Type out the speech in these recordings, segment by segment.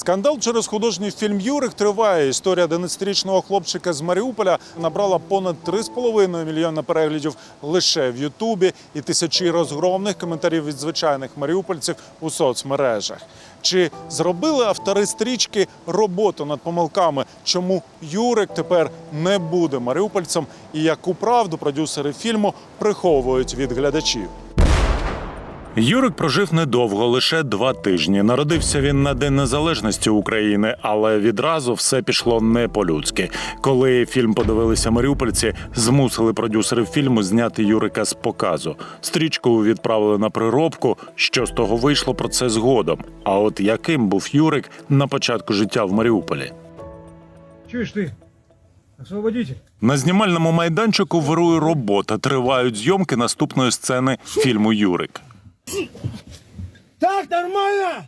Скандал через художній фільм Юрик триває. Історія 11-річного хлопчика з Маріуполя набрала понад 3,5 мільйона переглядів лише в Ютубі і тисячі розгромних коментарів від звичайних маріупольців у соцмережах. Чи зробили автори стрічки роботу над помилками? Чому Юрик тепер не буде маріупольцем? І яку правду продюсери фільму приховують від глядачів? Юрик прожив недовго, лише два тижні. Народився він на День Незалежності України, але відразу все пішло не по-людськи. Коли фільм подивилися маріупольці, змусили продюсерів фільму зняти Юрика з показу. Стрічку відправили на приробку. Що з того вийшло про це згодом. А от яким був Юрик на початку життя в Маріуполі? Чуешь ты? Освободитель. На знімальному майданчику вирує робота. Тривають зйомки наступної сцени фільму Юрик. Так, нормально!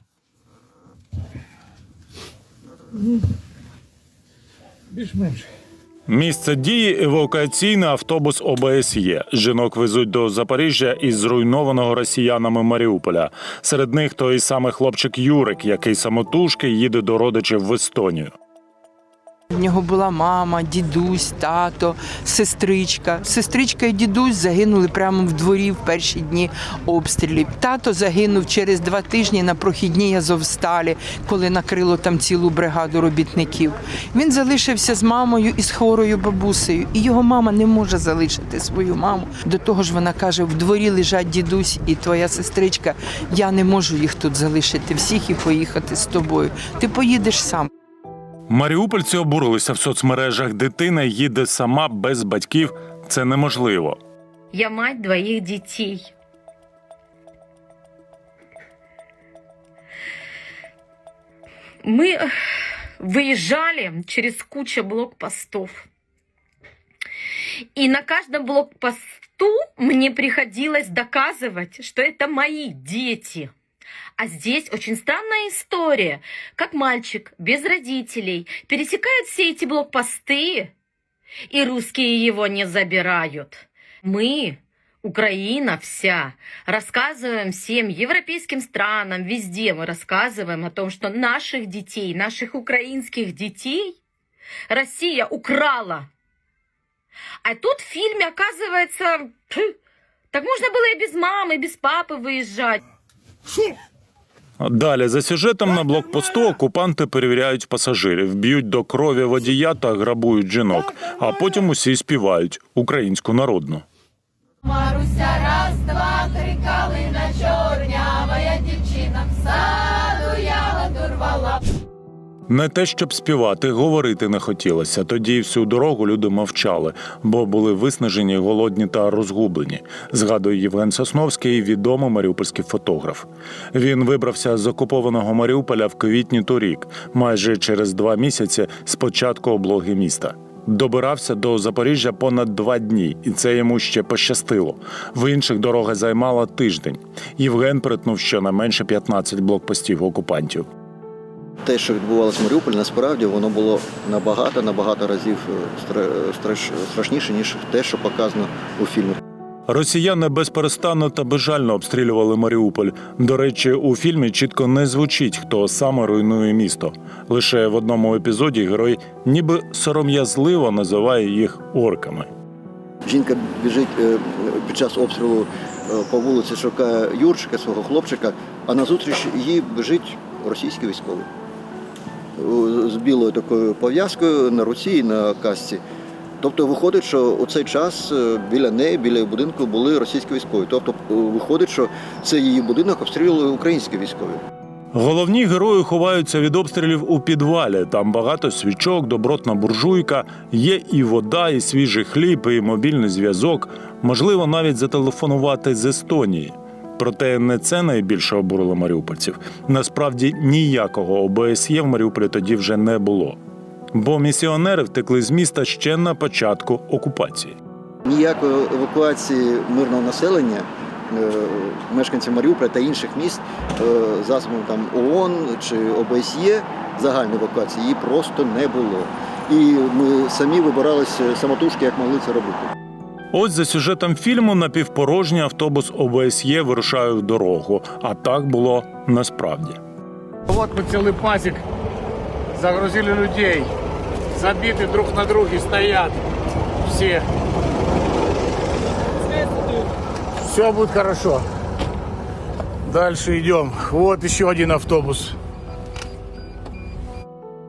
Більш-менш. Місце дії евакуаційний автобус ОБСЄ. Жінок везуть до Запоріжжя із зруйнованого росіянами Маріуполя. Серед них той самий хлопчик Юрик, який самотужки їде до родичів в Естонію. В нього була мама, дідусь, тато, сестричка. Сестричка і дідусь загинули прямо в дворі в перші дні обстрілів. Тато загинув через два тижні на прохідній Азовсталі, коли накрило там цілу бригаду робітників. Він залишився з мамою і з хворою бабусею. І його мама не може залишити свою маму. До того ж, вона каже: в дворі лежать дідусь і твоя сестричка. Я не можу їх тут залишити всіх і поїхати з тобою. Ти поїдеш сам. Маріупольці обурилися в соцмережах. Дитина їде сама без батьків. Це неможливо. Я мать двоих детей. Мы э, выезжали через кучу блокпостов. И на каждом блокпосту мне приходилось доказывать, что это мои дети. А здесь очень странная история. Как мальчик без родителей пересекает все эти блокпосты, и русские его не забирают. Мы, Украина вся, рассказываем всем европейским странам, везде мы рассказываем о том, что наших детей, наших украинских детей Россия украла. А тут в фильме оказывается, так можно было и без мамы, и без папы выезжать. Далі за сюжетом на блокпосту окупанти перевіряють пасажирів, б'ють до крові водія та грабують жінок, а потім усі співають українську народну. Маруся, раз, два, три, Не те, щоб співати, говорити не хотілося. Тоді всю дорогу люди мовчали, бо були виснажені, голодні та розгублені. Згадує Євген Сосновський, відомий маріупольський фотограф. Він вибрався з окупованого Маріуполя в квітні торік, майже через два місяці з початку облоги міста. Добирався до Запоріжжя понад два дні, і це йому ще пощастило. В інших дорога займала тиждень. Євген перетнув щонайменше 15 блокпостів окупантів. Те, що відбувалося в Маріуполі, насправді воно було набагато набагато разів е, стра- страш- страшніше, ніж те, що показано у фільмі. Росіяни безперестанно та безжально обстрілювали Маріуполь. До речі, у фільмі чітко не звучить, хто саме руйнує місто. Лише в одному епізоді герой ніби сором'язливо називає їх орками. Жінка біжить е, під час обстрілу е, по вулиці, шукає Юрчика, свого хлопчика, а назустріч їй біжить російський військовий. З білою такою пов'язкою на руці і на касці. Тобто виходить, що у цей час е, біля неї, біля будинку були російські військові. Тобто е, виходить, що це її будинок обстрілювали українські військові. Головні герої ховаються від обстрілів у підвалі. Там багато свічок, добротна буржуйка, є і вода, і свіжий хліб, і мобільний зв'язок. Можливо, навіть зателефонувати з Естонії. Проте не це найбільше обурило маріупольців. Насправді ніякого ОБСЄ в Маріуполі тоді вже не було. Бо місіонери втекли з міста ще на початку окупації. Ніякої евакуації мирного населення е, мешканців Маріуполя та інших міст е, засобами там ООН чи ОБСЄ загальної евакуації її просто не було. І ми самі вибиралися самотужки, як могли це робити. Ось за сюжетом фільму напівпорожній автобус ОБСЄ вирушає в дорогу. А так було насправді. Вот мы целый пасек загрузили людей, забиты друг на друге стоят все. Все будет хорошо. Дальше идем. Вот еще один автобус.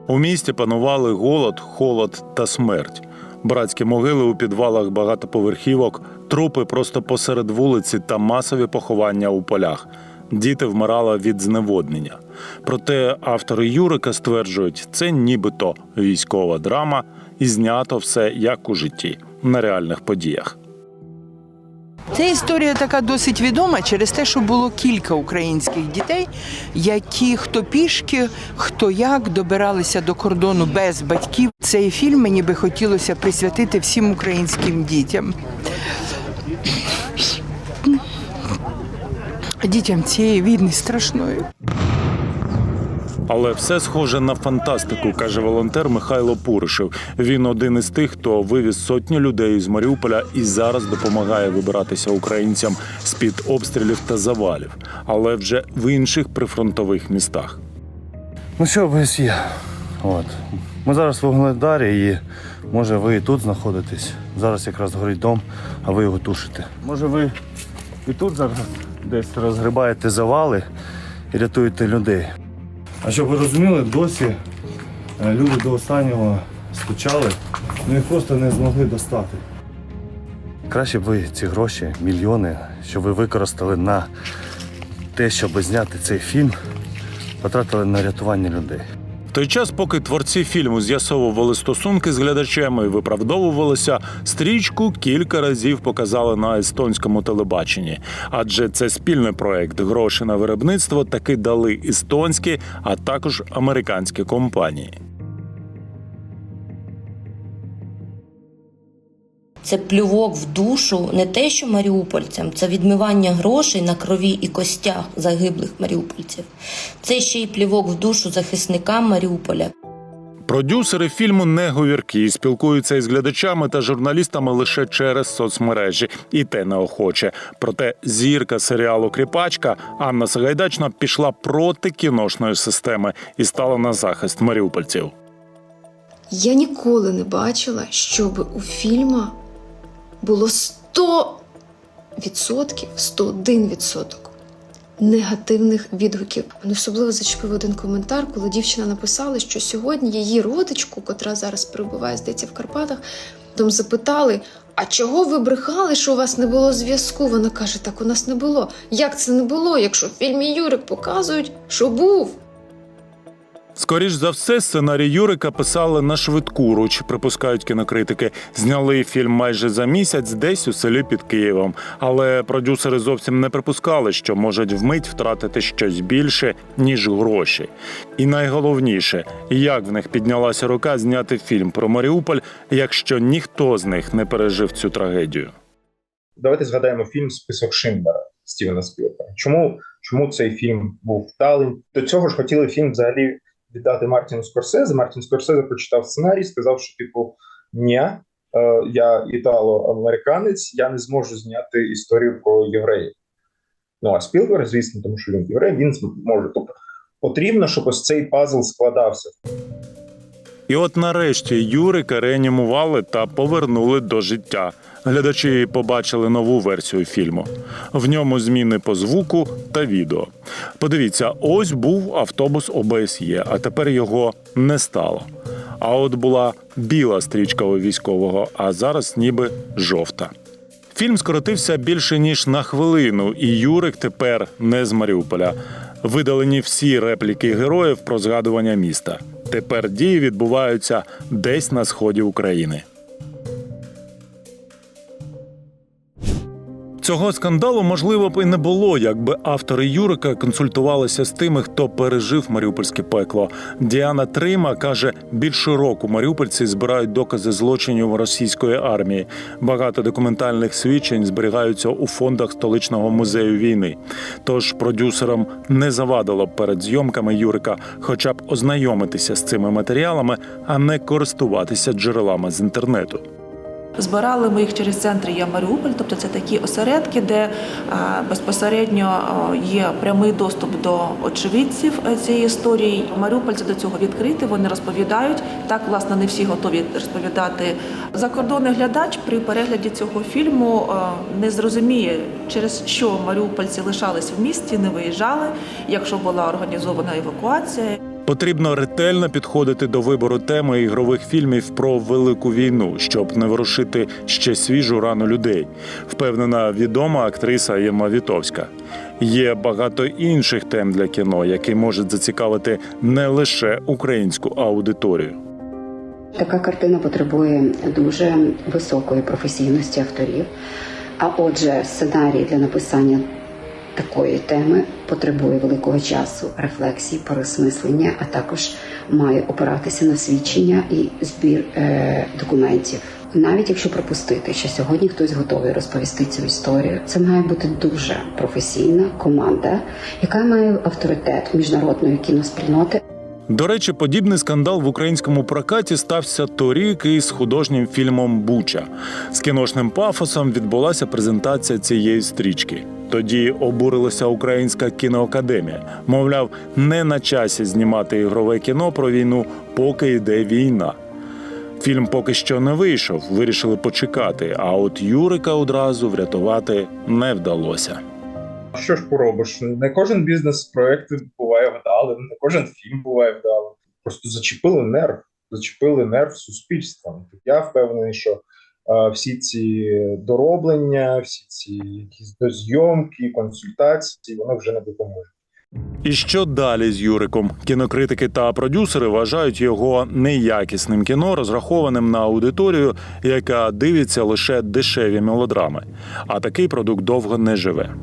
У місті панували голод, холод та смерть. Братські могили у підвалах багатоповерхівок, трупи просто посеред вулиці та масові поховання у полях. Діти вмирали від зневоднення. Проте автори Юрика стверджують, це нібито військова драма, і знято все як у житті на реальних подіях. Ця історія така досить відома через те, що було кілька українських дітей, які хто пішки, хто як добиралися до кордону без батьків. Цей фільм мені би хотілося присвятити всім українським дітям. Дітям цієї війни страшної. Але все схоже на фантастику, каже волонтер Михайло Пуришев. Він один із тих, хто вивіз сотні людей з Маріуполя і зараз допомагає вибиратися українцям з під обстрілів та завалів, але вже в інших прифронтових містах. Ну що, ОБС є. От. Ми зараз в Вугледарі і може ви і тут знаходитесь. Зараз якраз горить дом, а ви його тушите. Може ви і тут зараз десь розгрібаєте завали і рятуєте людей. А щоб ви розуміли, досі е, люди до останнього стучали, ну їх просто не змогли достати. Краще б ви ці гроші, мільйони, що ви використали на те, щоб зняти цей фільм, потратили на рятування людей. Той час, поки творці фільму з'ясовували стосунки з глядачами і виправдовувалися, стрічку кілька разів показали на естонському телебаченні. Адже це спільний проект. Гроші на виробництво таки дали естонські, а також американські компанії. Це плювок в душу не те, що маріупольцям, це відмивання грошей на крові і костях загиблих маріупольців. Це ще й плювок в душу захисникам Маріуполя. Продюсери фільму не говіркі, спілкуються із глядачами та журналістами лише через соцмережі, і те неохоче. Проте зірка серіалу Кріпачка Анна Сагайдачна пішла проти кіношної системи і стала на захист маріупольців. Я ніколи не бачила, щоб у фільма було 100 відсотків, 101 відсоток негативних відгуків. Мене особливо зачепив один коментар, коли дівчина написала, що сьогодні її родичку, котра зараз перебуває, здається, в Карпатах, там запитали: а чого ви брехали, що у вас не було зв'язку? Вона каже: так у нас не було. Як це не було, якщо в фільмі Юрик показують, що був? Скоріш за все, сценарій Юрика писали на швидку руч, припускають кінокритики. Зняли фільм майже за місяць, десь у селі під Києвом. Але продюсери зовсім не припускали, що можуть вмить втратити щось більше ніж гроші. І найголовніше, як в них піднялася рука зняти фільм про Маріуполь, якщо ніхто з них не пережив цю трагедію. Давайте згадаємо фільм Список Шиндлера Стівена Спілберга. Чому, чому цей фільм був вдалий? До цього ж хотіли фільм взагалі віддати Мартіну Скорсезе. Мартін Скорсезе прочитав сценарій, сказав, що типу ні, е, я італо-американець, я не зможу зняти історію про євреїв. Ну а Спілберг, звісно, тому що він єврей, він зможе. Тобто потрібно, щоб ось цей пазл складався. І от нарешті Юрика реанімували та повернули до життя. Глядачі побачили нову версію фільму. В ньому зміни по звуку та відео. Подивіться, ось був автобус ОБСЄ, а тепер його не стало. А от була біла стрічка у військового, а зараз ніби жовта. Фільм скоротився більше ніж на хвилину, і Юрик тепер не з Маріуполя. Видалені всі репліки героїв про згадування міста. Тепер дії відбуваються десь на сході України. Цього скандалу можливо б і не було, якби автори Юрика консультувалися з тими, хто пережив маріупольське пекло. Діана Трима каже, більше року маріупольці збирають докази злочинів російської армії. Багато документальних свідчень зберігаються у фондах столичного музею війни. Тож продюсерам не завадило б перед зйомками Юрика, хоча б ознайомитися з цими матеріалами, а не користуватися джерелами з інтернету. Збирали ми їх через центр «Я Маріуполь», тобто це такі осередки, де е, безпосередньо е, є прямий доступ до очевидців е, цієї історії. Маріупольці до цього відкриті, вони розповідають. Так, власне, не всі готові розповідати. Закордонний глядач при перегляді цього фільму не зрозуміє, через що маріупольці лишались в місті, не виїжджали, якщо була організована евакуація. Потрібно ретельно підходити до вибору теми ігрових фільмів про велику війну, щоб не ворушити ще свіжу рану людей. Впевнена відома актриса Єма Вітовська. Є багато інших тем для кіно, які можуть зацікавити не лише українську аудиторію. Така картина потребує дуже високої професійності авторів. А отже, сценарій для написання такої теми потребує великого часу, рефлексії, переосмислення, а також має опиратися на свідчення і збір е, документів. Навіть якщо пропустити, що сьогодні хтось готовий розповісти цю історію, це має бути дуже професійна команда, яка має авторитет міжнародної кіноспільноти. До речі, подібний скандал в українському прокаті стався торік із художнім фільмом Буча. З кіношним пафосом відбулася презентація цієї стрічки. Тоді обурилася Українська кіноакадемія. Мовляв, не на часі знімати ігрове кіно про війну, поки йде війна. Фільм поки що не вийшов, вирішили почекати. А от Юрика одразу врятувати не вдалося. Що ж поробиш? Не кожен бізнес-проект буває вдалим, не кожен фільм буває вдалим. Просто зачепили нерв, зачепили нерв суспільства. Я впевнений, що всі ці дороблення, всі ці якісь дозйомки, консультації, воно вже не допоможе. І що далі з Юриком? Кінокритики та продюсери вважають його неякісним кіно, розрахованим на аудиторію, яка дивиться лише дешеві мелодрами. А такий продукт довго не живе.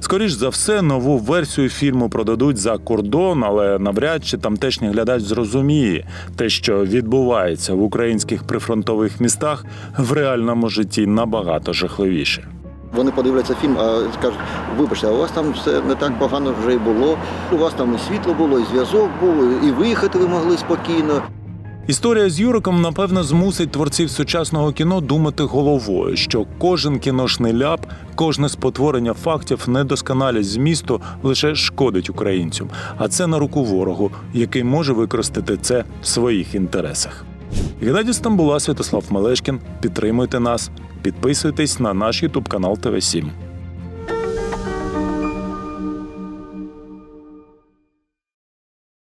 Скоріш за все, нову версію фільму продадуть за кордон, але навряд чи тамтешній глядач зрозуміє те, що відбувається в українських прифронтових містах, в реальному житті набагато жахливіше. Вони подивляться фільм, а скажуть, вибачте, а у вас там все не так погано вже й було. У вас там і світло було, і зв'язок був, і виїхати ви могли спокійно. Історія з Юриком, напевно, змусить творців сучасного кіно думати головою, що кожен кіношний ляп, кожне спотворення фактів, недосконалість змісту лише шкодить українцям, а це на руку ворогу, який може використати це в своїх інтересах. Геннадій Стамбула, Святослав Мелешкін. Підтримуйте нас, підписуйтесь на наш Ютуб канал ТВ 7